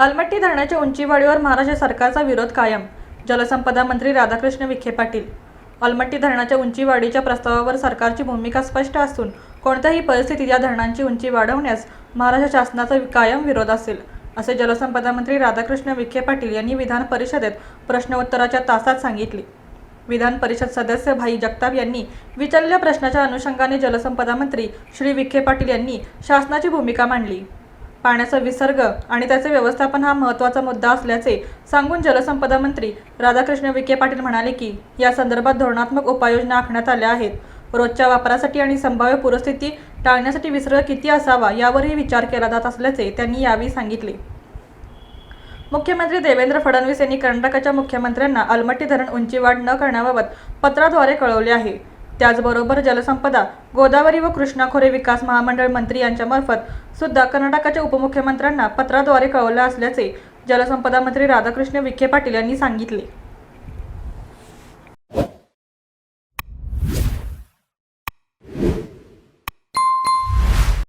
अलमट्टी धरणाच्या उंचीवाढीवर महाराष्ट्र सरकारचा विरोध कायम. जलसंपदा मंत्री राधाकृष्ण विखे पाटील. अलमट्टी धरणाच्या उंचीवाढीच्या प्रस्तावावर सरकारची भूमिका स्पष्ट असून कोणत्याही परिस्थितीत या धरणांची उंची वाढवण्यास महाराष्ट्र शासनाचा कायम विरोध असेल असे जलसंपदा मंत्री राधाकृष्ण विखे पाटील यांनी विधान परिषदेत प्रश्नोत्तराच्या तासात सांगितले. विधान परिषद सदस्य भाई जगताप यांनी विचारलेल्या प्रश्नाच्या अनुषंगाने जलसंपदा मंत्री श्री विखे पाटील यांनी शासनाची भूमिका मांडली. पाण्याचा विसर्ग आणि त्याचे व्यवस्थापन हा महत्त्वाचा मुद्दा असल्याचे सांगून जलसंपदा मंत्री राधाकृष्ण विखे पाटील म्हणाले की या संदर्भात धोरणात्मक उपाययोजना आखण्यात आल्या आहेत. रोजच्या वापरासाठी आणि संभाव्य पूरस्थिती टाळण्यासाठी विसर्ग किती असावा यावरही विचार केला जात असल्याचे त्यांनी यावेळी सांगितले. मुख्यमंत्री देवेंद्र फडणवीस यांनी कर्नाटकाच्या मुख्यमंत्र्यांना अलमट्टी धरण उंची वाढ न करण्याबाबत पत्राद्वारे कळवले आहे. त्याचबरोबर जलसंपदा गोदावरी व कृष्णा खोरे विकास महामंडळ मंत्री यांच्यामार्फत सुद्धा कर्नाटकाच्या उपमुख्यमंत्र्यांना पत्राद्वारे कळवलं असल्याचे जलसंपदा मंत्री राधाकृष्ण विखे पाटील यांनी सांगितले.